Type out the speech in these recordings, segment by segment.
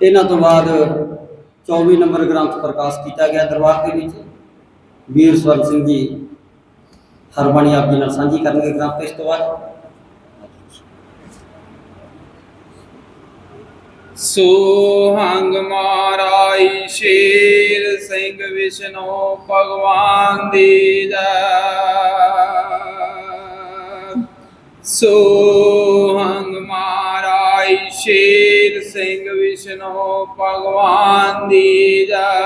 ਇਹਨਾਂ ਤੋਂ ਬਾਅਦ 24 ਨੰਬਰ ਗ੍ਰੰਥ ਪ੍ਰਕਾਸ਼ ਕੀਤਾ ਗਿਆ ਦਰਬਾਰ ਦੇ ਵਿੱਚ। ਵੀਰ ਸਵਰਨ ਸਿੰਘ ਜੀ ਹਰਬਾਣੀ ਆਪ ਜੀ ਨਾਲ ਸਾਂਝੀ ਕਰਨਗੇ ਗ੍ਰੰਥ ਇਸ ਤੋਂ ਬਾਅਦ। ਸੋਹੰਗ ਮਾਰਾਈ ਸ਼ੇਰ ਸਿੰਘ ਵਿਸ਼ਨੋ ਭਗਵਾਨ ਦੀ ਜੈ। ਸੋਹੰਗ ਮਾਰਾਈ ਸ਼ੇਰ ਸਿੰਘ ਵਿਸ਼ਨੂੰ ਭਗਵਾਨ ਦੀ ਸੋ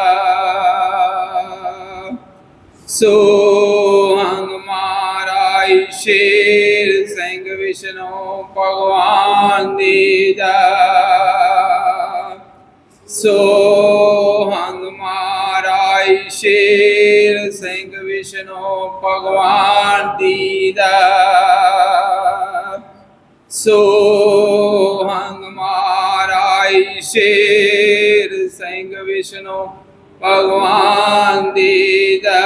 ਸੋਹੰਗ ਮਾਰਾਈ ਸ਼ੇਰ ਸਿੰਘ ਵਿਸ਼ਨੂੰ ਭਗਵਾਨ ਦੀ ਜੈ। ਸੋਹੰਗ ਮਾਰਾਈ ਸ਼ੇਰ ਸਿੰਘ ਵਿਸ਼ਨੂੰ ਭਗਵਾਨ ਦੀ ਜੈ। ਸੋਹੰਗ ਮਾਰਾਈ ਸ਼ੇਰ ਸਿੰਘ ਵਿਸ਼ਨੂੰ ਭਗਵਾਨ ਦੀ ਜੈ।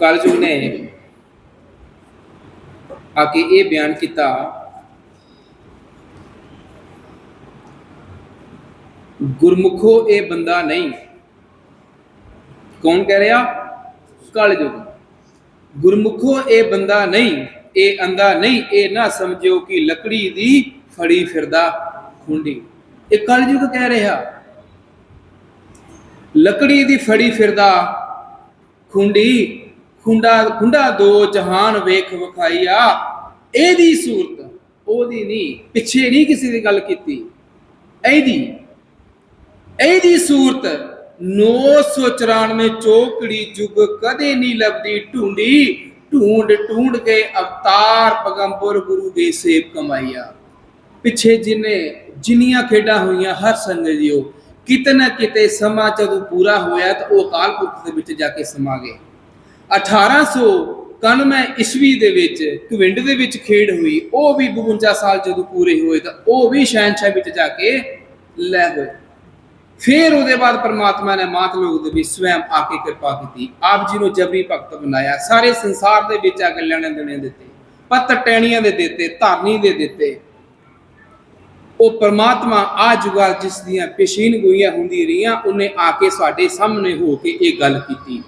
ਕਲਯੁਗ ਨੇ। ਆ ਕੇ ਇਹ ਬਿਆਨ ਕੀਤਾ। ਗੁਰਮੁਖੋ ਇਹ ਬੰਦਾ ਨਹੀਂ। ਕੌਣ ਕਹਿ ਰਿਹਾ? ਕਲਯੁਗ। ਗੁਰਮੁਖੋ ਇਹ ਬੰਦਾ ਨਹੀਂ, ਇਹ ਅੰਦਾ ਨਹੀਂ, ਇਹ ਨਾ ਸਮਝਿਓ ਕਿ ਲੱਕੜੀ ਦੀ ਫੜੀ ਫਿਰਦਾ ਖੁੰਡੀ। ਇਹ ਕਲਯੁਗ ਕਹਿ ਰਿਹਾ। ਲੱਕੜੀ ਦੀ ਫੜੀ ਫਿਰਦਾ ਖੁੰਡੀ, ਖੁੰਡਾ ਖੁੰਡਾ ਦੋ ਜਹਾਨ ਵੇਖ ਵਿਖਾਈਆ। ਇਹਦੀ ਸੂਰਤ, ਉਹਦੀ ਨਹੀਂ, ਪਿੱਛੇ ਨਹੀਂ ਕਿਸੇ ਦੀ ਗੱਲ ਕੀਤੀ। ਇਹਦੀ ਇਹਦੀ ਸੂਰਤ 994 ਚੋਕੜੀ ਜੁਗ ਕਦੇ ਨਹੀਂ ਲੱਭਦੀ ਢੂੰਡੀ। ਢੂੰਡ ਢੂੰਡ ਕੇ ਅਵਤਾਰ ਪਗੰਬਰ ਗੁਰੂ ਦੇ ਸੇਵ ਕਮਾਈਆ। ਪਿੱਛੇ ਜਿਨੇ ਜਿੰਨੀਆਂ ਖੇਡਾਂ ਹੋਈਆਂ ਹਰ ਸੰਗਤ ਜੀਓ, ਕਿਤੇ ਨਾ ਕਿਤੇ ਸਮਾਂ ਜਦੋਂ ਪੂਰਾ ਹੋਇਆ ਤਾਂ ਉਹ ਅਕਾਲ ਪੁਰਖ ਦੇ ਵਿੱਚ ਜਾ ਕੇ ਸਮਾ ਗਏ। 1891 ਈਸਵੀ ਦੇ ਵਿੱਚ ਕਵਿੰਡ ਦੇ ਵਿੱਚ ਖੇਡ ਹੋਈ, ਉਹ ਵੀ 52 ਸਾਲ ਜਦੋਂ ਪੂਰੇ ਹੋਏ ਤਾਂ ਉਹ ਵੀ ਸ਼ਹਿਨशाह ਵਿੱਚ ਜਾ ਕੇ ਲੈ ਹੋਏ। ਫਿਰ ਉਹਦੇ ਬਾਅਦ ਪਰਮਾਤਮਾ ਨੇ ਮਾਤ ਲੋਕ ਦੇ ਵਿੱਚ ਸਵੈਮ ਆ ਕੇ ਕਿਰਪਾ ਕੀਤੀ। ਆਪ ਜੀ ਨੂੰ ਜਬਰੀ ਭਗਤ ਬਣਾਇਆ। ਸਾਰੇ ਸੰਸਾਰ ਦੇ ਵਿੱਚ ਆ ਕੇ ਲੈਣੇ ਦੇਣੇ ਦਿੱਤੇ। ਪੱਤ ਟੈਣੀਆਂ ਦੇ ਦਿੱਤੇ, ਧਰਨੀ ਦੇ ਦਿੱਤੇ। ਉਹ ਪ੍ਰਮਾਤਮਾ ਆ ਜੁਗਾਲ ਜਿਸ ਦੀਆਂ ਪੇਸ਼ੀਨ ਗੋਈਆਂ ਹੁੰਦੀ ਰਹੀਆਂ, ਉਹਨੇ ਆ ਕੇ ਸਾਡੇ ਸਾਹਮਣੇ ਹੋ ਕੇ ਇਹ ਗੱਲ ਕੀਤੀ।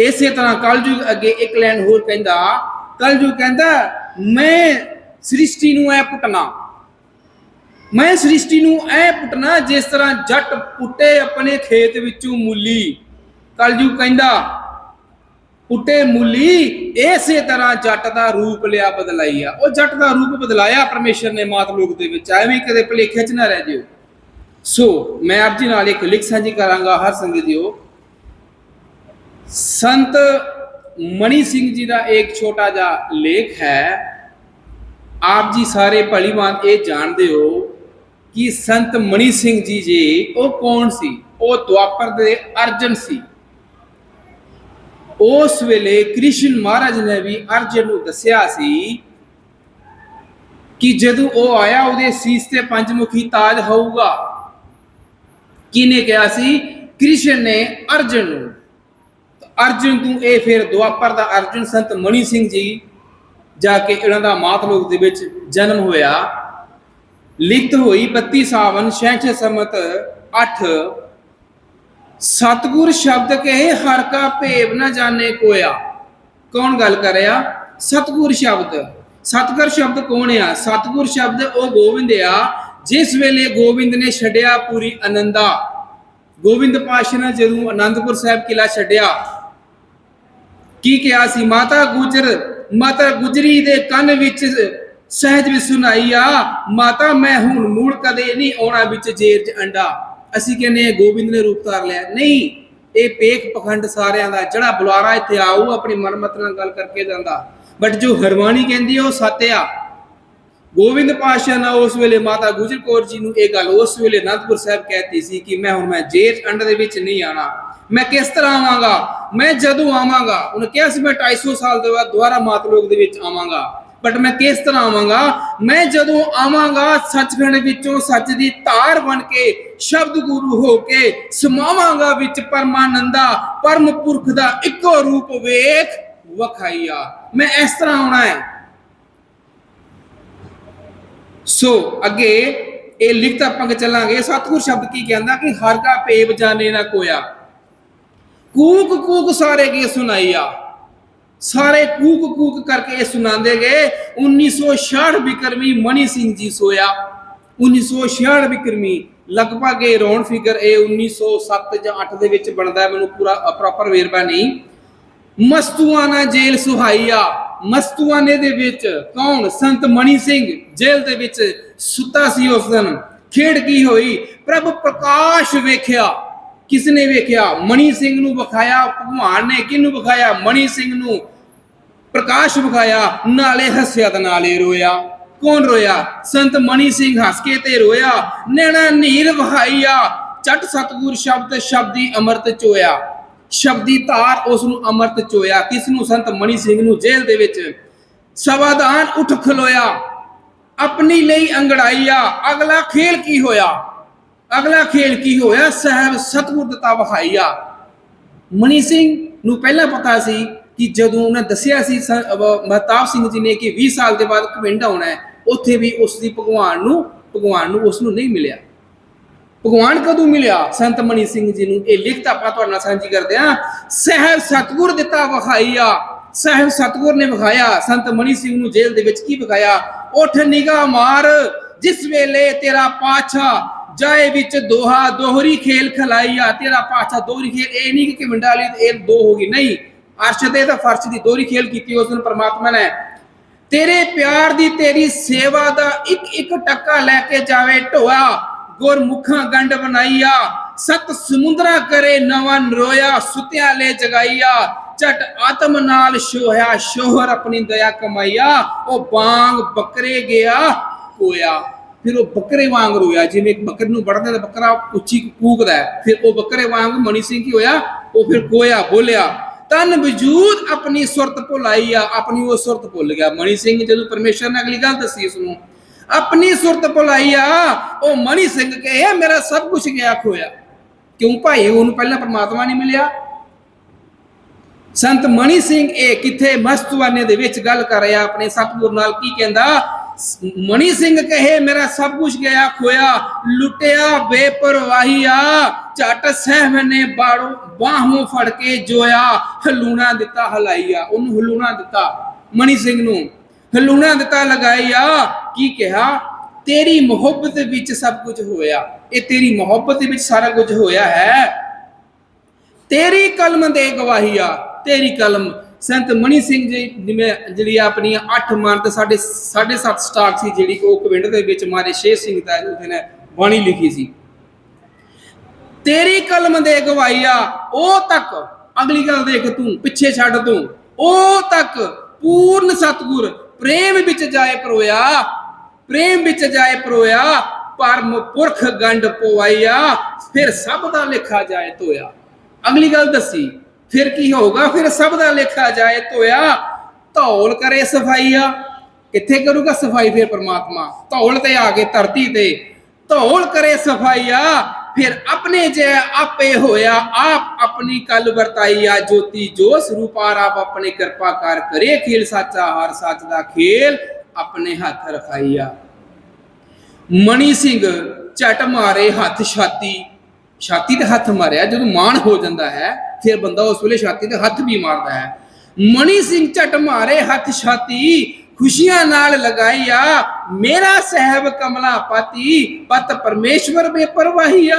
ਇਸੇ ਤਰ੍ਹਾਂ ਕਲਯੁਗ ਅੱਗੇ ਇੱਕ ਲੈਣ ਹੋਰ ਕਹਿੰਦਾ, ਕਲਯੁਗ ਕਹਿੰਦਾ, ਮੈਂ ਸ੍ਰਿਸ਼ਟੀ ਨੂੰ ਐ ਪੁੱਟਣਾ। ਮੈਂ ਸ੍ਰਿਸ਼ਟੀ ਨੂੰ ਐ ਪੁੱਟਣਾ, ਜਿਸ ਤਰ੍ਹਾਂ ਜੱਟ ਪੁੱਟੇ ਆਪਣੇ ਖੇਤ ਵਿੱਚੋਂ ਮੂਲੀ। ਕਲਜੂ ਕਹਿੰਦਾ, ਪੁੱਟੇ ਮੂਲੀ, ਇਸੇ ਤਰ੍ਹਾਂ ਜੱਟ ਦਾ ਰੂਪ ਲਿਆ ਬਦਲਾਈਆ ਉਹ ਜੱਟ ਦਾ ਰੂਪ ਬਦਲਾਇਆ ਪਰਮੇਸ਼ਰ ਨੇ ਮਾਤ ਲੋਕ ਦੇ ਵਿੱਚ, ਐਵੇਂ ਕਦੇ ਭਲੇਖੇ ਚ ਨਾ ਰਹਿ ਜਿਓ। ਸੋ, ਮੈਂ ਆਪ ਜੀ ਨਾਲ ਇੱਕ ਲਿਖ ਸਾਂਝੀ ਕਰਾਂਗਾ, ਹਰ ਸੰਗਤ ਜੀਓ ਸੰਤ ਮਣੀ ਸਿੰਘ ਜੀ ਦਾ ਇੱਕ ਛੋਟਾ ਜਿਹਾ ਲੇਖ ਹੈ। ਆਪ ਜੀ ਸਾਰੇ ਭਲੀਵਾਨ ਇਹ ਜਾਣਦੇ ਹੋ ਕਿ ਸੰਤ ਮਣੀ ਸਿੰਘ ਜੀ ਜੀ, ਉਹ ਕੌਣ ਸੀ? ਉਹ ਦੁਆਪਰ ਦੇ ਅਰਜਨ ਸੀ। ਉਸ ਵੇਲੇ ਕ੍ਰਿਸ਼ਨ ਮਹਾਰਾਜ ਨੇ ਵੀ ਅਰਜਨ ਨੂੰ ਦੱਸਿਆ ਸੀ ਕਿ ਜਦੋਂ ਉਹ ਆਇਆ, ਉਹਦੇ ਸੀਸ ਤੇ ਪੰਜਮੁਖੀ ਤਾਜ ਹੋਊਗਾ। ਕਿਨੇ ਕਿਹਾ ਸੀ? ਕ੍ਰਿਸ਼ਨ ਨੇ ਅਰਜਨ ਨੂੰ। ਅਰਜੁਨ ਤੂੰ ਇਹ ਫਿਰ ਦੁਆਪਰ ਦਾ ਅਰਜੁਨ ਸੰਤ ਮਣੀ ਸਿੰਘ ਜੀ, ਜਾ ਕੇ ਇਹਨਾਂ ਦਾ ਮਾਤਲੋਕ ਦੇ ਵਿੱਚ ਜਨਮ ਹੋਇਆ। ਲਿਖਤ ਹੋਈ 32 ਸਾਵਨ 66 ਸਮਤ 8 ਸਤਗੁਰ ਸ਼ਬਦ ਕਹੇ, ਹਰ ਕਾ ਭੇਵ ਨਾ ਜਾਣੇ ਕੋਇਆ। ਕੌਣ ਗੱਲ ਕਰ ਰਿਹਾ? ਸਤਗੁਰ ਸ਼ਬਦ। ਸਤਗੁਰ ਸ਼ਬਦ ਕੌਣ ਆ? ਸਤਗੁਰ ਸ਼ਬਦ ਉਹ ਗੋਬਿੰਦ ਆ, ਜਿਸ ਵੇਲੇ ਗੋਬਿੰਦ ਨੇ ਛੱਡਿਆ ਪੂਰੀ ਆਨੰਦਾ ਗੋਬਿੰਦ ਪਾਸ਼ਾ ਨੇ ਜਦੋਂ ਆਨੰਦਪੁਰ ਸਾਹਿਬ ਕਿਲਾ ਛੱਡਿਆ, ਕੀ ਕਿਹਾ ਸੀ? ਮਾਤਾ ਗੁਜਰ, ਮਾਤਾ ਗੁਜਰੀ ਦੇ ਕੰਨ ਵਿੱਚ ਸਹਿਜ ਵੀ ਸੁਣਾਈ ਆ, ਮਾਤਾ ਮੈਂ ਹੁਣ ਮੂਲ ਕਦੇ ਨਹੀਂ ਆਉਣਾ ਵਿੱਚ ਜੇਰ ਚ ਅੰਡਾ। ਅਸੀਂ ਕਹਿੰਦੇ ਹਾਂ, ਗੋਬਿੰਦ ਨੇ ਰੂਪ ਧਾਰ ਲਿਆ। ਨਹੀਂ, ਇਹ ਪੇਖ ਪਖੰਡ ਸਾਰਿਆਂ ਦਾ, ਜਿਹੜਾ ਬੁਲਾਰਾ ਇੱਥੇ ਆਊ, ਆਪਣੀ ਮਨਮਤ ਨਾਲ ਗੱਲ ਕਰਕੇ ਜਾਂਦਾ। ਬਟ ਜੋ ਹਰਵਾਣੀ ਕਹਿੰਦੀ ਉਹ ਸਤਿਆ ਗੋਬਿੰਦ ਪਾਸ਼ਾ ਨੇ ਉਸ ਵੇਲੇ ਮਾਤਾ ਗੁਜਰ ਕੌਰ ਜੀ ਨੂੰ ਇਹ ਗੱਲ ਉਸ ਵੇਲੇ ਅਨੰਦਪੁਰ ਸਾਹਿਬ ਕਹਿਤੀ ਸੀ ਕਿ ਮੈਂ ਹੁਣ ਮੈਂ ਜੇਠ ਅੰਡ ਦੇ ਵਿੱਚ ਨਹੀਂ ਆਣਾ ਮੈਂ ਕਿਸ ਤਰ੍ਹਾਂ ਆਵਾਂਗਾ? ਮੈਂ ਜਦੋਂ ਆਵਾਂਗਾ? ਉਹਨੇ ਕਿਹਾ ਸੀ, ਮੈਂ 250 ਸਾਲ ਦੇ ਬਾਅਦ ਦੁਬਾਰਾ ਮਾਤਲੋਕ ਦੇ ਵਿੱਚ ਆਵਾਂਗਾ। ਬਟ ਮੈਂ ਕਿਸ ਤਰ੍ਹਾਂ ਆਵਾਂਗਾ? ਮੈਂ ਜਦੋਂ ਆਵਾਂਗਾ, ਸੱਚਖੰਡ ਵਿੱਚੋਂ ਸੱਚ ਦੀ ਧਾਰ ਬਣ ਕੇ, ਸ਼ਬਦ ਗੁਰੂ ਹੋ ਕੇ ਸਮਾਵਾਂਗਾ ਵਿੱਚ ਪਰਮਾਨੰਦਾ ਪਰਮ ਪੁਰਖ ਦਾ ਇੱਕੋ ਰੂਪ ਵੇਖ, ਵਖਾਈਆ। ਮੈਂ ਇਸ ਤਰ੍ਹਾਂ ਆਉਣਾ ਹੈ। ਸੋ ਅੱਗੇ ਇਹ ਲਿਖਤ ਆਪਾਂ ਕਿ ਚੱਲਾਂਗੇ। ਸਤਿਗੁਰ ਸ਼ਬਦ ਕੀ ਕਹਿੰਦਾ ਕਿ ਹਰ ਕਾ ਭੇਬ ਜਾਣੇ ਨਾ ਕੋਇਆ। ਕੂਕ ਕੂਕ ਸਾਰੇ ਕੀ ਸੁਣਾਈਆ ਸਾਰੇ ਕੂਕ ਕੂਕ ਕਰਕੇ ਇਹ ਸੁਣਾਉਂਦੇ ਗਏ। 1966 ਵਿਕਰਮੀ ਮਣੀ ਸਿੰਘ ਜੀ ਸੋਇਆ। 1966 ਵਿਕਰਮੀ, ਲਗਭਗ ਇਹ ਰੌਂਡ ਫਿਗਰ ਇਹ 1907 ਜਾਂ 8 ਦੇ ਵਿੱਚ ਬਣਦਾ ਹੈ, ਮੈਨੂੰ ਪੂਰਾ ਪ੍ਰੋਪਰ ਵੇਰਵਾ ਨਹੀਂ। ਮਸਤੂਆਨਾ ਜੇਲ੍ਹ ਸੁਹਾਈਆ ਮਸਤੂਆਨੇ ਦੇ ਵਿੱਚ ਕੌਣ? ਸੰਤ ਮਣੀ ਸਿੰਘ, ਜੇਲ੍ਹ ਦੇ ਵਿੱਚ ਸੁੱਤਾ ਸੀ ਉਸ ਦਿਨ। ਖੇਡ ਕੀ ਹੋਈ? ਪ੍ਰਭ ਪ੍ਰਕਾਸ਼ ਵੇਖਿਆ। ਕਿਸਨੇ ਵੇਖਿਆ? ਮਣੀ ਸਿੰਘ ਨੂੰ ਵਿਖਾਇਆ, ਭਗਵਾਨ ਨੇ ਕਿਹਨੂੰ ਵਿਖਾਇਆ? ਮਣੀ ਸਿੰਘ ਨੂੰ ਪ੍ਰਕਾਸ਼ ਵਿਖਾਇਆ, ਨਾਲੇ ਹੱਸਿਆ ਤੇ ਨਾਲੇ ਰੋਇਆ। ਕੌਣ ਰੋਇਆ? ਸੰਤ ਮਨੀ ਸਿੰਘ ਹੱਸ ਕੇ ਤੇ ਰੋਇਆ। ਨੈਣਾ ਨੀਰ ਵਹਾਈਆ ਚਟ ਸਤਗੁਰ ਸ਼ਬਦ, ਸ਼ਬਦੀ ਅੰਮ੍ਰਿਤ ਚੋਇਆ। ਸ਼ਬਦੀ ਧਾਰ ਉਸ ਨੂੰ ਅੰਮ੍ਰਿਤ ਚੋਇਆ। ਕਿਸ ਨੂੰ ਸੰਤ ਮਨੀ ਸਿੰਘ ਨੂੰ ਜੇਲ੍ਹ ਦੇ ਵਿੱਚ। ਸਵਾਦਾਨ ਉਠ ਖਲੋਇਆ। ਆਪਣੀ ਲਈ ਅੰਗੜਾਈਆ ਅਗਲਾ ਖੇਲ ਕੀ ਹੋਇਆ? ਅਗਲਾ ਖੇਲ ਕੀ ਹੋਇਆ? ਸਹਿਬ ਸਤਗੁਰ ਦਿੱਤਾ ਵਹਾਈਆ ਮਨੀ ਸਿੰਘ ਨੂੰ ਪਹਿਲਾਂ ਪਤਾ ਸੀ ਕਿ ਜਦੋਂ ਉਹਨਾਂ ਦੱਸਿਆ ਸੀ ਸ- ਮਹਤਾਬ ਸਿੰਘ ਜੀ ਨੇ ਕਿ 20 ਸਾਲ ਦੇ ਬਾਅਦ ਕਵਿੰਡ ਆਉਣਾ ਹੈ, ਉੱਥੇ ਵੀ ਉਸ ਦੀ ਭਗਵਾਨ ਨੂੰ ਭਗਵਾਨ ਨੂੰ ਉਸ ਨੂੰ ਨਹੀਂ ਮਿਲਿਆ। ਭਗਵਾਨ ਕਦੋਂ ਮਿਲਿਆ? ਸੰਤ ਮਨੀ ਸਿੰਘ ਜੀ ਨੂੰ। ਇਹ ਲਿਖਤ ਆਪਾਂ ਤੁਹਾਡੇ ਨਾਲ ਸਾਂਝੀ ਕਰਦੇ ਹਾਂ। ਸਹਿਬ ਸਤਗੁਰ ਦਿੱਤਾ ਵਿਖਾਈਆ ਸਹਿਬ ਸਤਗੁਰ ਨੇ ਵਿਖਾਇਆ। ਸੰਤ ਮਨੀ ਸਿੰਘ ਨੂੰ ਜੇਲ੍ਹ ਦੇ ਵਿੱਚ ਕੀ ਵਿਖਾਇਆ? ਉਠ ਨਿਗਾਹ ਮਾਰ। ਜਿਸ ਵੇਲੇ ਤੇਰਾ ਪਾਛਾ ਜਾਏ ਵਿੱਚ ਦੋਹਾ ਦੋਹਰੀ ਖੇਲ ਖਲਾਈਆ ਤੇਰਾ ਪਾਛਾ ਦੋਹਰੀ ਖੇਲ, ਇਹ ਨਹੀਂ ਕਿ ਵਿੰਡਾ ਲਈ ਇਹ ਦੋ ਹੋ ਗਈ। ਨਹੀਂ। ਅਰਸ਼ ਤੇ ਤਾਂ ਫਰਸ਼ ਦੀ ਦੋਹਰੀ ਖੇਲ ਕੀਤੀ, ਉਸ ਦਿਨ ਪਰਮਾਤਮਾ ਨੇ ਤੇਰੇ ਪਿਆਰ ਦੀ ਤੇਰੀ ਸੇਵਾ ਦਾ ਇੱਕ ਇੱਕ ਟੱਕਾ ਲੈ ਕੇ ਜਾਵੇ ਢੋਆ, ਗੁਰਮੁਖਾਂ ਗੰਢ ਬਣਾਈਆ, ਸਤ ਸਮੁੰਦਰਾ ਕਰੇ ਨਵਾਂ ਰੋਇਆ ਸੁਤਿਆ ਲੈ ਜਗਾਈਆ ਚਟ ਆਤਮ ਨਾਲ ਸ਼ੋਹਿਆ ਸ਼ੋਹਰ ਆਪਣੀ ਦਇਆ ਕਮਾਈਆ, ਉਹ ਬਾਗ ਬੱਕਰੇ ਗਿਆ ਕੋਇਆ ਫਿਰ ਉਹ ਬੱਕਰੇ ਵਾਂਗ ਰੋਇਆ, ਜਿਵੇਂ ਇੱਕ ਬੱਕਰੇ ਨੂੰ ਵੜਦਾ ਤਾਂ ਬੱਕਰਾ ਉੱਚੀ ਕੂਕਦਾ ਹੈ। ਫਿਰ ਉਹ ਬੱਕਰੇ ਵਾਂਗ ਮਣੀ ਸਿੰਘ ਕੀ ਹੋਇਆ, ਉਹ ਫਿਰ ਕੋਇਆ ਬੋਲਿਆ ਤਨ ਵਜੂਦ ਆਪਣੀ ਸੁਰਤ ਭੁਲਾਈ ਆ, ਆਪਣੀ ਉਹ ਸੁਰਤ ਭੁੱਲ ਗਿਆ। ਮਣੀ ਸਿੰਘ ਜਦੋਂ ਪਰਮੇਸ਼ਰ ਨੇ ਅਗਲੀ ਗੱਲ ਦੱਸੀ ਉਸ ਨੂੰ ਆਪਣੀ ਸੁਰਤ ਭੁਲਾਈ ਆ, ਉਹ ਮਣੀ ਸਿੰਘ ਕਹੇ, ਮੇਰਾ ਸਭ ਕੁਝ ਗਿਆ ਖੋਇਆ। ਕਿਉਂ ਭਾਈ, ਉਹਨੂੰ ਪਹਿਲਾਂ ਪਰਮਾਤਮਾ ਨਹੀਂ ਮਿਲਿਆ? ਸੰਤ ਮਣੀ ਸਿੰਘ ਇਹ ਕਿੱਥੇ ਮਸਤਵਾਨੇ ਦੇ ਵਿੱਚ ਗੱਲ ਕਰ ਰਿਹਾ, ਆਪਣੇ ਸਤਿਗੁਰ ਨਾਲ ਕੀ ਕਹਿੰਦਾ? ਮਣੀ ਸਿੰਘ ਕਹੇ, ਮੇਰਾ ਸਭ ਕੁਝ ਗਿਆ ਖੋਇਆ, ਲੁੱਟਿਆ ਬੇਪਰਵਾਹੀਆ ਝਟ ਸਹਿਮ ਨੇ ਬਾੜੋ ਬਾਹੋਂ ਫੜ ਕੇ ਜੋਇਆ, ਹਲੂਣਾ ਦਿੱਤਾ ਹਲਾਈਆ ਉਹਨੂੰ ਹਲੂਣਾ ਦਿੱਤਾ ਮਣੀ ਸਿੰਘ ਨੂੰ। ਹਲੂਣਾ ਦਿੱਤਾ ਲਗਾਈਆ ਕੀ ਕਿਹਾ? ਤੇਰੀ ਮੁਹੱਬਤ ਵਿੱਚ ਸਭ ਕੁਝ ਹੋਇਆ। ਇਹ ਤੇਰੀ ਮੁਹੱਬਤ ਵਿੱਚ ਸਾਰਾ ਕੁਝ ਹੋਇਆ ਹੈ। ਤੇਰੀ ਕਲਮ ਦੇ ਗਵਾਹੀਆ ਤੇਰੀ ਕਲਮ ਸੰਤ ਮਣੀ ਸਿੰਘ ਜੀ ਜਿਵੇਂ ਜਿਹੜੀ ਆਪਣੀ 8 ਮਨ ਤੇ ਸਾਡੇ 7.5 ਸਟਾਰ ਸੀ, ਜਿਹੜੀ ਉਹ ਕਵਿੰਡ ਦੇ ਵਿੱਚ ਮਾਰੇ ਸ਼ੇਰ ਸਿੰਘ ਦਾ ਉਹਦੇ ਨੇ ਬਾਣੀ ਲਿਖੀ ਸੀ। ਤੇਰੀ ਕਲਮ ਦੇ ਗਵਾਹੀਆ, ਉਹ ਤੱਕ ਅਗਲੀ ਗੱਲ ਦੇਖ ਤੂੰ, ਪਿੱਛੇ ਛੱਡ ਤੂੰ। ਉਹ ਤੱਕ ਪੂਰਨ ਸਤਗੁਰ, ਪ੍ਰੇਮ ਵਿੱਚ ਜਾਏ ਪਰੋਇਆ, ਪ੍ਰੇਮ ਵਿੱਚ ਜਾਏ ਪਰੋਇਆ, ਪਰਮ ਪੁਰਖ ਗੰਢ ਪਵਾਈਆ ਫਿਰ ਸਭ ਦਾ ਲੇਖਾ ਜਾਏ ਧੋਇਆ। ਅਗਲੀ ਗੱਲ ਦੱਸੀ ਫਿਰ ਕੀ ਹੋਊਗਾ? ਫਿਰ ਸਭ ਦਾ ਲੇਖਾ ਜਾਏ ਧੋਇਆ। ਧੌਲ ਕਰੇ ਸਫਾਈਆ। ਕਿੱਥੇ ਕਰੂਗਾ ਸਫ਼ਾਈ ਫਿਰ ਪ੍ਰਮਾਤਮਾ? ਧੌਲ ਤੇ ਆ ਕੇ ਧਰਤੀ ਤੇ। ਧੌਲ ਕਰੇ ਸਫਾਈਆ। ਫਿਰ ਆਪਣੇ ਜੇ ਆਪੇ ਹੋਇਆ। ਆਪ ਆਪਣੀ ਕਲ ਵਰਤਾਈਆ। ਜੋਤੀ ਜੋਸ਼ ਸਰੂਪਾਰ ਆਪ ਆਪਣੇ ਕਿਰਪਾ ਕਰ ਕਰੇ। ਖੇਲ ਸਾਚਾ, ਹਰ ਸੱਚ ਦਾ ਖੇਲ ਆਪਣੇ ਹੱਥ ਰਖਾਈਆ। ਮਣੀ ਸਿੰਘ ਝਟ ਮਾਰੇ ਹੱਥ ਛਾਤੀ। ਛਾਤੀ ਤੇ ਹੱਥ ਮਾਰਿਆ, ਜਦੋਂ ਮਾਣ ਹੋ ਜਾਂਦਾ ਹੈ, ਫਿਰ ਬੰਦਾ ਉਸ ਵੇਲੇ ਛਾਤੀ ਤੇ ਹੱਥ ਵੀ ਮਾਰਦਾ ਹੈ। ਮਣੀ ਸਿੰਘ ਝਟ ਮਾਰੇ, ਹੱਥ ਛਾਤੀ ਖੁਸ਼ੀਆਂ ਨਾਲ ਲਗਾਈਆ ਮੇਰਾ ਸਹਿਬ ਕਮਲਾ ਪਾਤੀ, ਪਤ ਪਰਮੇਸ਼ਵਰ ਬੇਪਰਵਾਹੀਆ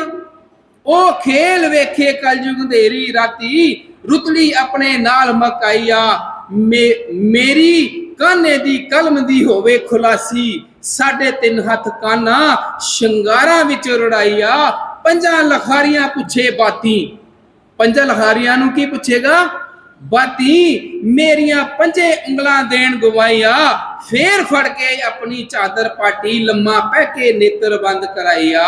ਉਹ ਖੇਲ ਵੇਖੇ ਕਲਯੁਗ ਅੰਧੇਰੀ ਰਾਤੀ, ਰੁਤਲੀ ਆਪਣੇ ਨਾਲ ਮਕਾਈਆ ਮੇ- ਮੇਰੀ ਕਾਨੇ ਦੀ ਕਲਮ ਦੀ ਹੋਵੇ ਖੁਲਾਸੀ ਸਾਢੇ ਤਿੰਨ ਹੱਥ ਕਾਨਾ, ਸ਼ਿੰਗਾਰਾਂ ਵਿੱਚ ਰੜਾਈਆ ਪੰਜਾਂ ਲਖਾਰੀਆਂ ਪੁੱਛੇ ਬਾਤੀ। ਪੰਜਾਂ ਲਖਾਰੀਆਂ ਨੂੰ ਕੀ ਪੁੱਛੇਗਾ? ਬਾਤੀ, ਮੇਰੀਆਂ ਪੰਜੇ ਉਂਗਲਾਂ ਦੇਣ ਗਵਾਈਆ ਫੇਰ ਫੜ ਕੇ ਆਪਣੀ ਚਾਦਰ ਪਾਟੀ ਲੰਮਾ ਪੈ ਕੇ ਨੇਤਰ ਬੰਦ ਕਰਾਈਆ।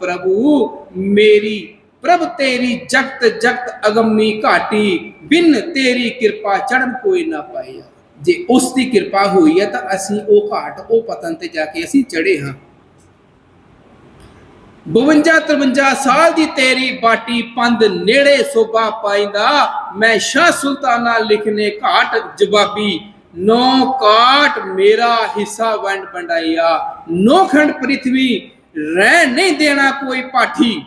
ਪ੍ਰਭੂ, ਮੇਰੀ, ਪ੍ਰਭ ਤੇਰੀ ਜਗਤ ਜਗਤ ਅਗੰਮੀ ਘਾਟੀ, ਬਿਨ ਤੇਰੀ ਕਿਰਪਾ ਚੜਨ ਕੋਈ ਨਾ ਪਾਈਆ ਜੇ ਉਸ ਦੀ ਕਿਰਪਾ ਹੋਈ ਹੈ ਤਾਂ ਅਸੀਂ ਉਹ ਘਾਟ, ਉਹ ਪਤਨ ਤੇ ਜਾ ਕੇ ਅਸੀਂ ਚੜੇ ਹਾਂ। 52 53 ਸਾਲ ਦੀ ਤੇਰੀ ਬਾਟੀ ਪੰਦ ਨੇੜੇ ਸੋਭਾ ਪਾਇੰਦਾ ਮੈਂ ਸ਼ਾਹ ਸੁਲਤਾਨਾ ਲਿਖਨੇ ਘਾਟ ਜਵਾਬੀ। ਨੌ ਕਾਟ ਮੇਰਾ ਹਿੱਸਾ ਵੰਡ ਵੰਡਾਈਆ। ਨੋਖੰਡ ਪ੍ਰਿਥਵੀ ਰਹਿ ਨਹੀਂ ਦੇਣਾ ਕੋਈ ਪਾਠੀ।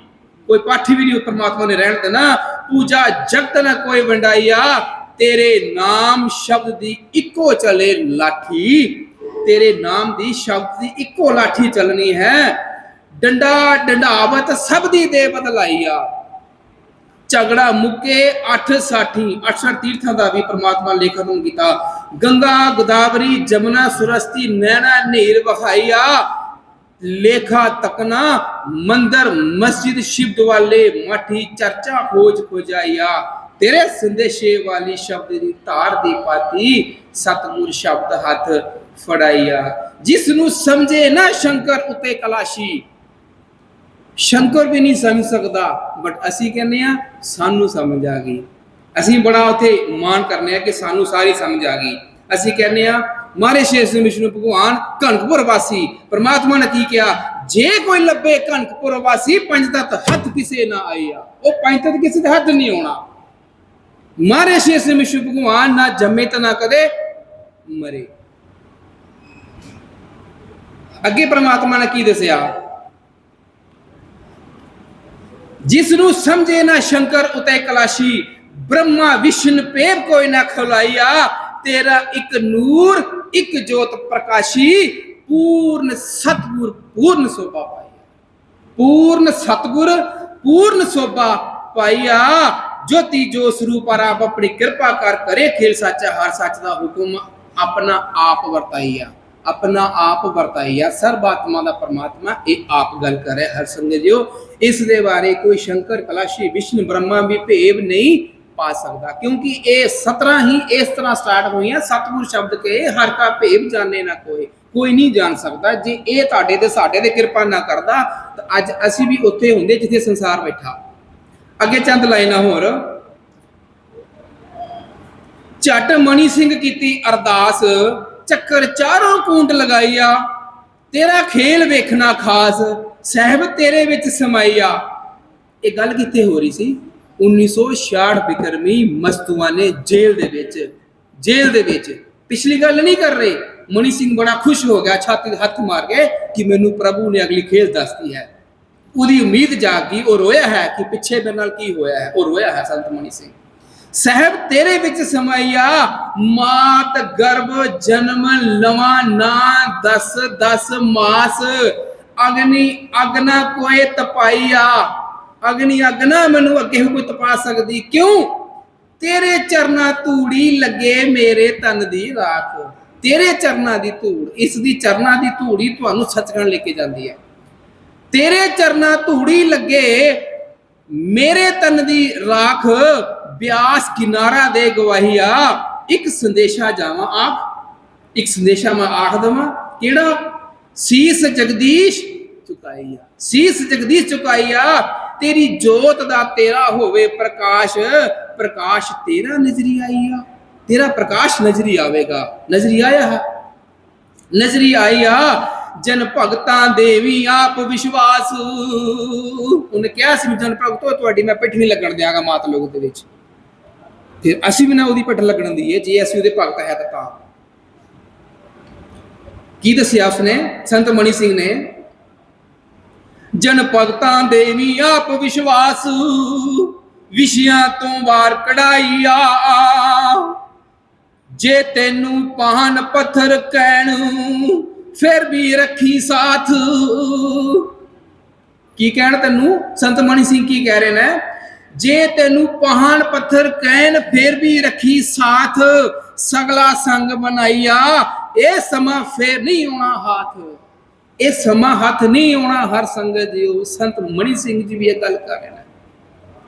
ਕੋਈ ਪਾਠੀ ਵੀ ਨਹੀਂ ਪਰਮਾਤਮਾ ਨੇ ਰਹਿਣ ਦੇਣਾ। ਪੂਜਾ ਜਗਤ ਨਾ ਕੋਈ ਵੰਡਾਈਆ। ਤੇਰੇ ਨਾਮ ਸ਼ਬਦ ਦੀ ਇੱਕੋ ਚਲੇ ਲਾਠੀ। ਤੇਰੇ ਨਾਮ ਦੀ ਸ਼ਬਦ ਦੀ ਇੱਕੋ ਲਾਠੀ ਚੱਲਣੀ ਹੈ। ਡੰਡਾ ਡੰਡਾਵਤ ਸਭ ਦੀ ਦੇ ਬਦਲਾਈਆ ਝਗੜਾ ਮੁੱਕੇ 8 68 ਤੀਰਥਾਂ ਦਾ ਵੀ ਪ੍ਰਮਾਤਮਾ ਲੇਖਨ ਨੂੰ ਕੀਤਾ। ਗੰਗਾ, ਗੋਦਾਵਰੀ, ਜਮਨਾ, ਸੁਰਸਤੀ, ਨੈਣਾ ਨੀਰ ਵਹਾਈਆ ਲੇਖਾ ਤਕਨਾ ਮੰਦਰ, ਮਸਜਿਦ ਸ਼ਿਵਦ ਵਾਲੇ ਮਾਠੀ, ਚਰਚਾ, ਖੋਜ ਖੋਜਾਈਆ ਤੇਰੇ ਸੰਦੇਸ਼ੇ ਵਾਲੀ ਸ਼ਬਦ ਦੀ ਧਾਰ ਦੀ ਪਾਤੀ ਸਤਿਗੁਰ ਸ਼ਬਦ ਹੱਥ ਫੜਾਈਆ ਜਿਸ ਨੂੰ ਸਮਝੇ ਨਾ ਸ਼ੰਕਰ ਉਤੇ ਕਲਾਸ਼ੀ ਸ਼ੰਕਰ ਵੀ ਨਹੀਂ ਸਮਝ ਸਕਦਾ ਬਟ ਅਸੀਂ ਕਹਿੰਦੇ ਆ ਸਾਨੂੰ ਸਮਝ ਆ ਗਈ। ਅਸੀਂ ਬੜਾ ਉਥੇ ਮਾਨ ਕਰਨੇ ਆ ਕਿ ਸਾਨੂੰ ਸਾਰੀ ਸਮਝ ਆ ਗਈ। ਅਸੀਂ ਕਹਿੰਦੇ ਆ ਮਾਰੇ ਸ਼ੇਸ਼ ਵਿਸ਼ਨੂੰ ਭਗਵਾਨ ਕਣਕਪੁਰ ਵਾਸੀ, ਪ੍ਰਮਾਤਮਾ ਨੇ ਕੀ ਕਿਹਾ? ਜੇ ਕੋਈ ਲੱਭੇ ਕਣਕਪੁਰ ਵਾਸੀ ਪੰਜ ਤਤ ਹੱਥ ਕਿਸੇ ਨਾ ਆਇਆ ਉਹ ਪੰਜ ਤਤ ਕਿਸੇ ਦੇ ਹੱਥ ਨਹੀਂ ਆਉਣਾ। ਮਾਰੇ ਸ਼ੇਸ਼ ਵਿਸ਼ਨੂੰ ਭਗਵਾਨ ਨਾ ਜੰਮੇ ਤਾਂ ਨਾ ਕਦੇ ਮਰੇ। ਅੱਗੇ ਪ੍ਰਮਾਤਮਾ ਨੇ ਕੀ ਦੱਸਿਆ? ਜਿਸ ਨੂੰ ਸਮਝੇ ਨਾ ਸ਼ੰਕਰ ਉਤੇ ਕਲਾਸ਼ੀ ਬ੍ਰਹਮਾ ਵਿਸ਼ਨ ਪੇਰ ਕੋਈ ਨਾ ਖਲਾਈਆ ਤੇਰਾ ਇੱਕ ਨੂਰ ਇੱਕ ਜੋਤ ਪ੍ਰਕਾਸ਼ੀ ਪੂਰਨ ਸਤਗੁਰ ਪੂਰਨ ਸੋਭਾ ਪਾਈ ਪੂਰਨ ਸਤਗੁਰ ਪੂਰਨ ਸੋਭਾ ਪਾਈਆ ਜੋਤੀ ਜੋ ਸਰੂਪ ਆਪ ਆਪਣੀ ਕਿਰਪਾ ਕਰ ਕਰੇ ਖੇਲ ਸੱਚਾ ਹਰ ਸੱਚ ਦਾ ਹੁਕਮ ਆਪਣਾ ਆਪ ਵਰਤਾਈਆ ਆਪਣਾ ਆਪ ਵਰਤਾਈਆ ਸਰਬ ਆਤਮਾ ਦਾ ਪਰਮਾਤਮਾ ਇਹ ਆਪ ਗੱਲ ਕਰੇ ਹਰ ਸੰਗ ਜਿਓ ਇਸ ਦੇ ਬਾਰੇ ਕੋਈ ਸ਼ੰਕਰ, ਕਲਾਸ਼ੀ, ਵਿਸ਼ਨ, ਬ੍ਰਹਮਾ ਵੀ ਭੇਵ ਨਹੀਂ ਪਾ ਸਕਦਾ, ਕਿਉਂਕਿ ਇਹ 17 ਹੀ ਇਸ ਤਰ੍ਹਾਂ ਸਟਾਰਟ ਹੋਈਆਂ, ਸਤਿਗੁਰ ਸ਼ਬਦ ਕੇ ਹਰ ਕਾ ਭੇਵ ਜਾਣੇ ਨਾ ਕੋਈ ਕੋਈ ਨਹੀਂ ਜਾਣ ਸਕਦਾ, ਜੇ ਇਹ ਤੁਹਾਡੇ ਤੇ, ਸਾਡੇ ਤੇ ਕਿਰਪਾ ਨਾ ਕਰਦਾ, ਤਾਂ ਅੱਜ ਅਸੀਂ ਵੀ ਉੱਥੇ ਹੁੰਦੇ ਜਿੱਥੇ ਸੰਸਾਰ ਬੈਠਾ। ਅੱਗੇ ਚੰਦ ਲਾਈਨਾਂ ਹੋਰ। ਝਟ ਮਣੀ ਸਿੰਘ ਕੀਤੀ ਅਰਦਾਸ। ਚੱਕਰ ਚਾਰੋਂ ਕੂੰਟ ਲਗਾਈਆ। ਤੇਰਾ ਖੇਲ ਵੇਖਣਾ ਖਾਸ, ਸਹਿਬ ਤੇਰੇ ਵਿੱਚ ਸਮਾਈਆ। ਇਹ ਗੱਲ ਕਿੱਥੇ ਹੋ ਰਹੀ ਸੀ? 1966 ਬਿਕਰਮੀ ਮਸਤੂਆਂ ਨੇ ਜੇਲ੍ਹ ਦੇ ਵਿੱਚ, ਜੇਲ੍ਹ ਦੇ ਵਿੱਚ ਪਿਛਲੀ ਗੱਲ ਨਹੀਂ ਕਰ ਰਹੇ। ਮਨੀ ਸਿੰਘ ਬੜਾ ਖੁਸ਼ ਹੋ ਗਿਆ, ਛਾਤੀ ਤੇ ਹੱਥ ਮਾਰ ਕੇ ਕਿ ਮੈਨੂੰ ਪ੍ਰਭੂ ਨੇ ਅਗਲੀ ਖੇਲ ਦੱਸਤੀ ਹੈ। ਉਹਦੀ ਉਮੀਦ ਜਾਗੀ, ਉਹ ਰੋਇਆ ਹੈ ਕਿ ਪਿੱਛੇ ਮੇਰੇ ਨਾਲ ਕੀ ਹੋਇਆ ਹੈ? ਉਹ ਰੋਇਆ ਹੈ ਸੰਤ ਮਨੀ ਸਿੰਘ। ਸਹਿਬ, ਤੇਰੇ ਵਿੱਚ ਸਮਾਈਆ ਮਾਤ, ਗਰਭ, ਜਨਮ ਲਵਾਂ ਨਾ, ਦਸ ਦਸ, ਮਾਸ। ਅਗਨੀ, ਅਗਨਾ ਕੋਏ ਤਪਾਈਆ ਅਗਨੀ, ਅਗਨਾ ਮੈਨੂੰ ਅੱਗੇ ਕੋਈ ਤਪਾ ਸਕਦੀ। ਕਿਉਂ? ਤੇਰੇ ਚਰਨਾ ਧੂੜੀ ਲੱਗੇ ਮੇਰੇ ਤਨ ਦੀ ਰਾਖ। ਤੇਰੇ ਚਰਨਾ ਦੀ ਧੂੜ, ਇਸ ਦੀ ਚਰਨਾ ਦੀ ਧੂੜੀ ਤੁਹਾਨੂੰ ਸੱਚਖੰਡ ਲੈ ਕੇ ਜਾਂਦੀ ਹੈ। ਤੇਰੇ ਚਰਨਾ ਧੂੜੀ ਲੱਗੇ ਮੇਰੇ ਤਨ ਦੀ ਰਾਖ। ਬਿਆਸ ਕਿਨਾਰਾ ਦੇ ਗਵਾਹੀਆ। ਇੱਕ ਸੰਦੇਸ਼ਾ ਜਾਵਾਂ ਆਖ ਇੱਕ ਸੰਦੇਸ਼ਾ ਮੈਂ ਆਖ ਦਵਾਂ। ਕਿਹੜਾ? ਸੀਸ ਜਗਦੀਸ਼ ਚੁਕਾਈਆ। ਸੀਸ ਜਗਦੀਸ਼ ਚੁਕਾਈਆ। ਤੇਰੀ ਜੋਤ ਦਾ ਤੇਰਾ ਹੋਵੇ ਪ੍ਰਕਾਸ਼। ਪ੍ਰਕਾਸ਼ ਤੇਰਾ ਨਜ਼ਰੀ ਆਈਆ। ਤੇਰਾ ਪ੍ਰਕਾਸ਼ ਨਜ਼ਰੀ ਆਵੇਗਾ। ਨਜ਼ਰੀ ਆਇਆ ਹੈ? ਨਜ਼ਰੀ ਆਇਆ ਜਨ ਭਗਤਾਂ ਦੇਵੀ ਆਪ ਵਿਸ਼ਵਾਸ। ਉਹਨੇ ਕਿਹਾ ਸੀ ਵੀ ਜਨ ਭਗਤੋ ਤੁਹਾਡੀ ਮੈਂ ਪਿੱਠ ਨਹੀਂ ਲੱਗਣ ਦਿਆਂਗਾ ਮਾਤ ਲੋਕ ਦੇ ਵਿੱਚ। ਫਿਰ ਅਸੀਂ ਵੀ ਨਾ ਉਹਦੀ ਪਿੱਠ ਲੱਗਣ ਦੀ ਹੈ, ਜੇ ਅਸੀਂ ਉਹਦੇ ਭਗਤ ਹੈ ਤਾਂ ਤਾਂ। ਕੀ ਦੱਸਿਆ ਉਸਨੇ? ਸੰਤ ਮਣੀ ਸਿੰਘ ਨੇ, ਜਨ ਭਗਤਾਂ ਦੇਵੀ ਆਪ ਵਿਸ਼ਵਾਸ, ਵਿਸ਼ਿਆਂ ਤੋਂ ਵਾਰ ਕਢਾਈਆ ਜੇ ਤੈਨੂੰ ਪਾਨ ਪੱਥਰ ਕਹਿਣ, ਫਿਰ ਵੀ ਰੱਖੀ ਸਾਥ। ਕੀ ਕਹਿਣ ਤੈਨੂੰ? ਸੰਤ ਮਣੀ ਸਿੰਘ ਕੀ ਕਹਿ ਰਹੇ ਨੇ? ਜੇ ਤੈਨੂੰ ਪਹਾਣ ਪੱਥਰ ਕਹਿਣ, ਫੇਰ ਵੀ ਰੱਖੀ ਸਾਥ। ਸਗਲਾ ਸੰਗ ਬਣਾਈਆ ਇਹ ਸਮਾਂ ਫੇਰ ਨਹੀਂ ਆਉਣਾ ਹੱਥ। ਇਹ ਸਮਾਂ ਹੱਥ ਨਹੀਂ ਆਉਣਾ, ਹਰ ਸੰਗਤ ਜੀਓ ਸੰਤ ਮਣੀ ਸਿੰਘ ਜੀ ਵੀ ਇਹ ਗੱਲ ਕਰ ਰਹੇ ਨੇ।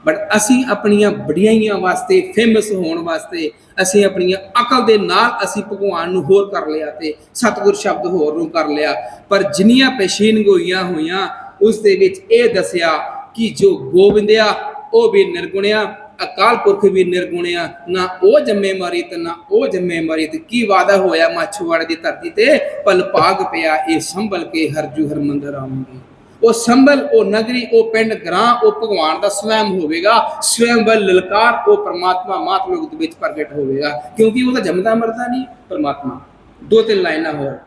ਬਟ ਅਸੀਂ ਆਪਣੀਆਂ ਵਡਿਆਈਆਂ ਵਾਸਤੇ ਫੇਮਸ ਹੋਣ ਵਾਸਤੇ, ਅਸੀਂ ਆਪਣੀਆਂ ਅਕਲ ਦੇ ਨਾਲ ਅਸੀਂ ਭਗਵਾਨ ਨੂੰ ਹੋਰ ਕਰ ਲਿਆ ਤੇ ਸਤਿਗੁਰ ਸ਼ਬਦ ਹੋਰ ਨੂੰ ਕਰ ਲਿਆ। ਪਰ ਜਿੰਨੀਆਂ ਪੇਸ਼ੀਨਗੋਈਆਂ ਹੋਈਆਂ, ਉਸ ਦੇ ਵਿੱਚ ਇਹ ਦੱਸਿਆ ਕਿ ਜੋ ਗੋਬਿੰਦਿਆ ਉਹ ਵੀ ਨਿਰਗੁਣਿਆ, ਅਕਾਲ ਪੁਰਖ ਵੀ ਨਿਰਗੁਣਿਆ, ਨਾ ਉਹ ਜੰਮੇ ਤੇ, ਨਾ ਉਹ ਜੰਮੇ ਤੇ। ਕੀ ਵਾਦਾ ਹੋਇਆ ਮਾਛੂਵਾੜੇ ਦੀ ਧਰਤੀ ਤੇ? ਪਲ ਭਾਗ ਪਿਆ, ਇਹ ਸੰਭਲ ਕੇ ਹਰਜੂ ਹਰਮੰਦਰ ਆਉਂਗੇ ਉਹ ਸੰਭਲ, ਉਹ ਨਗਰੀ, ਉਹ ਪਿੰਡ ਗ੍ਰਾਂ ਉਹ ਭਗਵਾਨ ਦਾ ਸਵੈਮ ਹੋਵੇਗਾ। ਸਵੈਮ ਬਲ ਲਲਕਾਰ, ਉਹ ਪ੍ਰਮਾਤਮਾ ਮਾਤ ਲੋਕ ਵਿੱਚ ਪ੍ਰਗਟ ਹੋਵੇਗਾ। ਕਿਉਂਕਿ ਉਹ ਤਾਂ ਜੰਮਦਾ ਮਰਦਾ ਨਹੀਂ, ਪ੍ਰਮਾਤਮਾ। ਦੋ ਤਿੰਨ ਲਾਈਨਾਂ ਹੋਰ।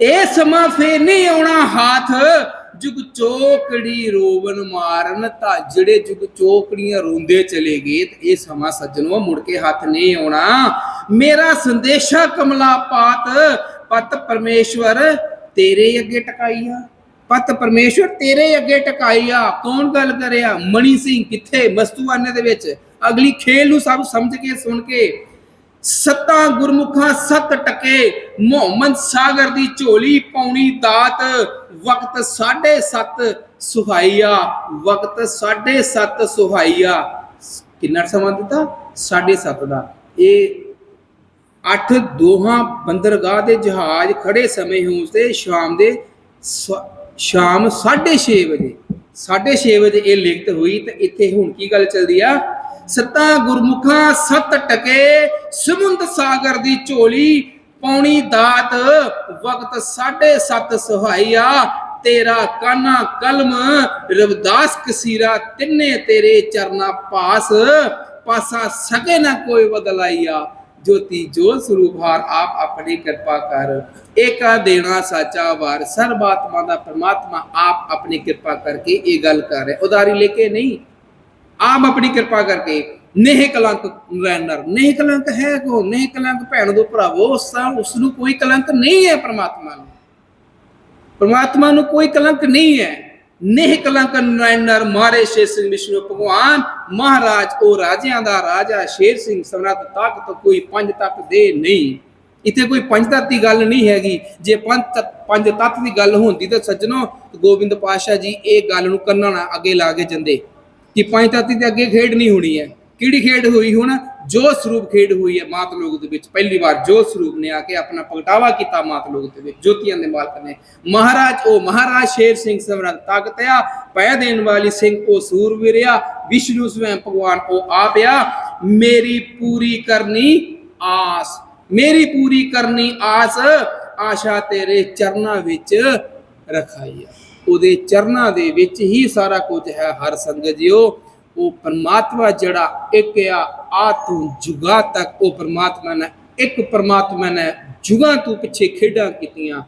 ਇਹ ਸਮਾਂ ਫੇਰ ਨਹੀਂ ਆਉਣਾ, ਹਾਥ। ਜੁਗ ਚੋਕੜੀ ਰੋਵਨ ਮਾਰਨ ਤਾਂ ਜਿਹੜੇ ਜੁਗ ਚੋਕੜੀਆਂ ਰੋਂਦੇ ਚਲੇ ਗਏ, ਤੇ ਇਹ ਸਮਾਂ ਸੱਜਣੋ ਮੁੜ ਕੇ ਹੱਥ ਨਹੀਂ ਆਉਣਾ। ਮੇਰਾ ਸੰਦੇਸ਼ਾ ਕਮਲਾ ਪਾਤ ਪਤ ਪਰਮੇਸ਼ਵਰ ਤੇਰੇ ਅੱਗੇ ਟਕਾਈਆ। ਪਤ ਪਰਮੇਸ਼ਵਰ ਤੇਰੇ ਅੱਗੇ ਟਕਾਈਆ। ਕੌਣ ਗੱਲ ਕਰਿਆ? ਮਣੀ ਸਿੰਘ ਕਿੱਥੇ? ਮਸਤੂਆਨੇ ਦੇ ਵਿੱਚ। ਅਗਲੀ ਖੇਲ ਨੂੰ ਸਭ ਸਮਝ ਕੇ, ਸੁਣ ਕੇ ਸੱਤਾਂ ਗੁਰਮੁਖਾਂ ਸੱਤ ਟਕੇ, ਮੁਹੰਮਦ ਸਾਗਰ ਦੀ ਝੋਲੀ ਪਾਉਣੀ ਦਾਤ, ਵਕਤ 7:30 ਸੁਹਾਈਆ, ਵਕਤ 7:30 ਸੁਹਾਈਆ। ਕਿੰਨਾ ਸਮਾਂ ਦਿੱਤਾ? 7:30 ਦਾ। ਇਹ ਅੱਠ ਦੋਹਾਂ ਬੰਦਰਗਾਹ ਦੇ ਜਹਾਜ਼ ਖੜੇ ਸਮੇਂ ਹੋਂ ਤੇ ਸ਼ਾਮ ਦੇ ਸ- ਸ਼ਾਮ 6:30 ਵਜੇ। 6:30 ਵਜੇ ਇਹ ਲਿਖਤ ਹੋਈ ਤੇ ਇੱਥੇ ਹੁਣ ਕੀ ਗੱਲ ਚੱਲਦੀ ਆ? ਸੱਤਾ ਗੁਰਮੁਖਾਂ ਸੱਤ ਟਕੇ, ਸਮੁੰਦ ਸਾਗਰ ਦੀ ਝੋਲੀ, ਪੌਣੀ ਦਾਤ, ਵਕਤ 7:30 ਸੁਹਾਈਆ ਤੇਰਾ ਕਾਨਾ ਕਲਮ, ਰਵਿਦਾਸ ਕਸੀਰਾ, ਤਿੰਨੇ ਤੇਰੇ ਚਰਨਾ ਪਾਸ। ਪਾਸਾ ਸਕੇ ਨਾ ਕੋਈ ਬਦਲਾਈਆ ਜੋਤੀ ਜੋਤ ਸਰੂਪਾਰ ਆਪ ਆਪਣੀ ਕਿਰਪਾ ਕਰ। ਏਕਾ ਦੇਣਾ ਸਾਚਾ ਵਾਰ ਸਰਬਾਤਮਾ ਦਾ ਪ੍ਰਮਾਤਮਾ ਆਪ ਆਪਣੀ ਕਿਰਪਾ ਕਰਕੇ ਇਹ ਗੱਲ ਕਰ ਰਿਹਾ। ਉਦਾਰੀ ਲੈ ਕੇ ਨਹੀਂ ਆਪ ਆਪਣੀ ਕਿਰਪਾ ਕਰਕੇ ਨੇਹ ਕਲੰਕ ਨਰੈਣਰ ਨੇਹ ਕਲੰਕ ਹੈ ਕੋ, ਨੇਹ ਕਲੰਕ ਭੈਣ ਦੋ ਭਰਾਵੋ ਉਸ ਉਸ ਨੂੰ ਕੋਈ ਕਲੰਕ ਨਹੀਂ ਹੈ ਪ੍ਰਮਾਤਮਾ ਨੂੰ। ਪ੍ਰਮਾਤਮਾ ਨੂੰ ਕੋਈ ਕਲੰਕ ਨਹੀਂ ਹੈ। ਨੇਹ ਕਲੰਕ ਨਰੈਣਰ ਮਾਰੇ ਸ਼ੇਰ ਸਿੰਘ ਵਿਸ਼ਨੂੰ ਭਗਵਾਨ, ਮਹਾਰਾਜ ਉਹ ਰਾਜਿਆਂ ਦਾ ਰਾਜਾ ਸ਼ੇਰ ਸਿੰਘ ਸਮਰੱਥ ਤਾਕਤ ਕੋਈ ਪੰਜ ਤੱਤ ਦੇ ਨਹੀਂ। ਇੱਥੇ ਕੋਈ ਪੰਜ ਤੱਤ ਦੀ ਗੱਲ ਨਹੀਂ ਹੈਗੀ। ਜੇ ਪੰਜ ਤੱਤ ਪੰਜ ਤੱਤ ਦੀ ਗੱਲ ਹੁੰਦੀ ਤਾਂ ਸੱਜਣੋ, ਗੋਬਿੰਦ ਪਾਸ਼ਾ ਜੀ ਇਹ ਗੱਲ ਨੂੰ ਕੰਨਾਂ ਨਾਲ ਅੱਗੇ ਲਾ ਕੇ ਜਾਂਦੇ। ਕਿ ਪੰਜ ਦੇ ਅੱਗੇ ਖੇਡ ਨਹੀਂ ਹੋਣੀ ਹੈ। ਕਿਹੜੀ ਖੇਡ ਹੋਈ ਹੁਣ? ਜੋ ਸਰੂਪ ਖੇਡ ਹੋਈ ਹੈ ਮਾਤ ਲੋਕ ਦੇ ਵਿੱਚ। ਪਹਿਲੀ ਵਾਰ ਜੋ ਸਰੂਪ ਨੇ ਆ ਕੇ ਆਪਣਾ ਪ੍ਰਗਟਾਵਾ ਕੀਤਾ ਮਾਤ ਲੋਕ ਦੇ ਵਿੱਚ। ਜੋਤੀਆਂ ਦੇ ਮਾਲਕ ਨੇ ਮਹਾਰਾਜ, ਉਹ ਮਹਾਰਾਜ ਸ਼ੇਰ ਸਿੰਘ ਸਮਰਨ ਤਾਕਤ ਆ ਪੈ ਦੇਣ ਵਾਲੀ ਸਿੰਘ ਉਹ ਸੂਰਵੀਰਿਆ ਵਿਸ਼ਨੂੰ ਸਵੈਂ ਭਗਵਾਨ ਉਹ ਆਪਿਆ ਮੇਰੀ ਪੂਰੀ ਕਰਨੀ ਆਸ। ਮੇਰੀ ਪੂਰੀ ਕਰਨੀ ਆਸ। ਆਸ਼ਾ ਤੇਰੇ ਚਰਨਾਂ ਵਿੱਚ ਰਖਾਈ ਆ। ਉਹਦੇ ਚਰਨਾਂ ਦੇ ਵਿੱਚ ਹੀ ਸਾਰਾ ਕੁਝ ਹੈ, ਹਰ ਸੰਗਤ ਜੀਓ। ਉਹ ਪਰਮਾਤਮਾ ਜਿਹੜਾ ਇੱਕ ਆ ਆ ਤੂੰ ਜੁਗਾ ਤੱਕ ਉਹ ਪਰਮਾਤਮਾ ਨੇ, ਇੱਕ ਪਰਮਾਤਮਾ ਨੇ ਜੁਗਾਂ ਤੋਂ ਪਿੱਛੇ ਖੇਡਾਂ ਕੀਤੀਆਂ।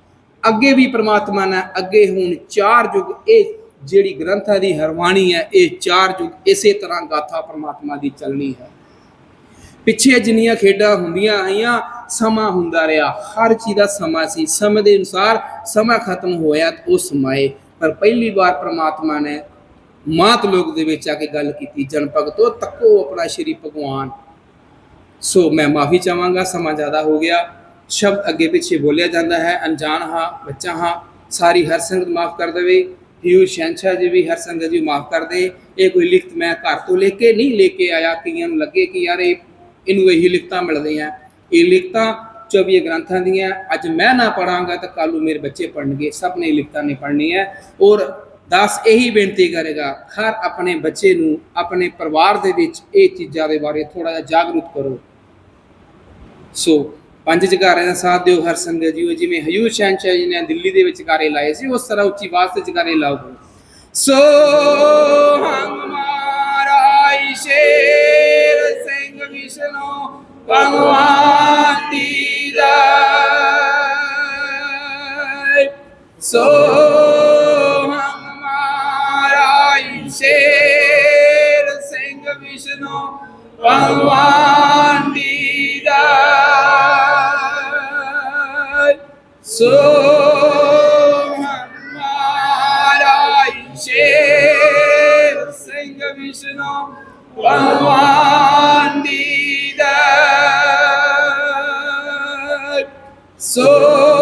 ਅੱਗੇ ਵੀ ਪਰਮਾਤਮਾ ਨੇ, ਅੱਗੇ ਹੁਣ ਚਾਰ ਯੁਗ ਇਹ ਜਿਹੜੀ ਗ੍ਰੰਥਾਂ ਦੀ ਹਰਵਾਣੀ ਹੈ, ਇਹ ਚਾਰ ਯੁਗ ਇਸੇ ਤਰ੍ਹਾਂ ਗਾਥਾ ਪਰਮਾਤਮਾ ਦੀ ਚੱਲਣੀ ਹੈ। ਪਿੱਛੇ ਜਿੰਨੀਆਂ ਖੇਡਾਂ ਹੁੰਦੀਆਂ ਆਈਆਂ, ਸਮਾਂ ਹੁੰਦਾ ਰਿਹਾ। ਹਰ ਚੀਜ਼ ਦਾ ਸਮਾਂ ਸੀ। ਸਮੇਂ ਦੇ ਅਨੁਸਾਰ ਸਮਾਂ ਖਤਮ ਹੋਇਆ ਉਹ ਸਮਾਏ ਪਰ ਪਹਿਲੀ ਵਾਰ ਪ੍ਰਮਾਤਮਾ ਨੇ ਮਾਤ ਲੋਕ ਦੇ ਵਿੱਚ ਆ ਕੇ ਗੱਲ ਕੀਤੀ, ਜਨ ਭਗਤੋ, ਤੱਕੋ ਆਪਣਾ ਸ਼੍ਰੀ ਭਗਵਾਨ। ਸੋ ਮੈਂ ਮਾਫੀ ਚਾਹਾਂਗਾ, ਸਮਾਂ ਜ਼ਿਆਦਾ ਹੋ ਗਿਆ। ਸ਼ਬਦ ਅੱਗੇ ਪਿੱਛੇ ਬੋਲਿਆ ਜਾਂਦਾ ਹੈ, ਅਣਜਾਣ ਹਾਂ, ਬੱਚਾ ਹਾਂ, ਸਾਰੀ ਹਰ ਸੰਗਤ ਮਾਫ ਕਰ ਦੇਵੇ। ਹਿਊ ਸ਼ਹਿਨशाह ਜੀ ਵੀ ਹਰ ਸੰਗਤ ਜੀ ਮਾਫ ਕਰ ਦੇ। ਇਹ ਕੋਈ ਲਿਖਤ ਮੈਂ ਘਰ ਤੋਂ ਲੈ ਕੇ ਨਹੀਂ ਲੈ ਕੇ ਆਇਆ, ਕਈਆਂ ਨੂੰ ਲੱਗੇ ਕਿ ਯਾਰ ਇਹ ਇਹਨੂੰ ਇਹੀ ਲਿਖਤਾਂ ਮਿਲਦੀਆਂ। ਇਹ ਲਿਖਤਾਂ 24 ਗ੍ਰੰਥਾਂ ਦੀਆਂ। ਅੱਜ ਮੈਂ ਨਾ ਪੜਾਂਗਾ ਤਾਂ ਕੱਲ ਨੂੰ ਮੇਰੇ ਬੱਚੇ ਪੜਨਗੇ ਸਭ ਨੇ ਲਿਖਤਾਂ ਨੇ ਪੜ੍ਹਨੀ ਹੈ। ਔਰ ਦਾਸ ਇਹੀ ਬੇਨਤੀ ਕਰੇਗਾ, ਹਰ ਆਪਣੇ ਬੱਚੇ ਨੂੰ ਆਪਣੇ ਪਰਿਵਾਰ ਦੇ ਵਿੱਚ ਇਹ ਚੀਜ਼ਾਂ ਦੇ ਬਾਰੇ ਥੋੜਾ ਜਿਹਾ ਜਾਗਰੂਕ ਕਰੋ। ਸੋ ਪੰਜ ਜਗਾਰਿਆਂ ਦਾ ਸਾਥ ਦਿਓ ਹਰ ਸੰਗਤ ਜੀਓ। ਜਿਵੇਂ ਹਯੂਰ ਸ਼ਹਿਨशाह ਜੀ ਨੇ ਦਿੱਲੀ ਦੇ ਵਿੱਚ ਜਗਾਰੇ ਲਾਏ ਸੀ, ਉਸ ਤਰ੍ਹਾਂ ਉੱਚੀ ਆਵਾਜ਼ ਤੇ ਜਗਾਰੇ ਲਾਓ। ਸੋ ਹੰਗ ਮਾਰਾਈ ਸ਼ੇਰ ਸਿੰਘ, ਵਿਸ਼ਨੂੰ, ਭਗਵਾਨ ਦੀ ਜੈ ਸੋ ਹੰਗ ਮਾਰਾਈ ਸ਼ੇਰ ਸਿੰਘ ਵਿਸ਼ਨੂੰ ਭਗਵਾਨ ਦੀ ਜੈ ਸੋ ਹਮਾਰਾ ਸ਼ੇਰ ਸਿੰਘ ਸੋ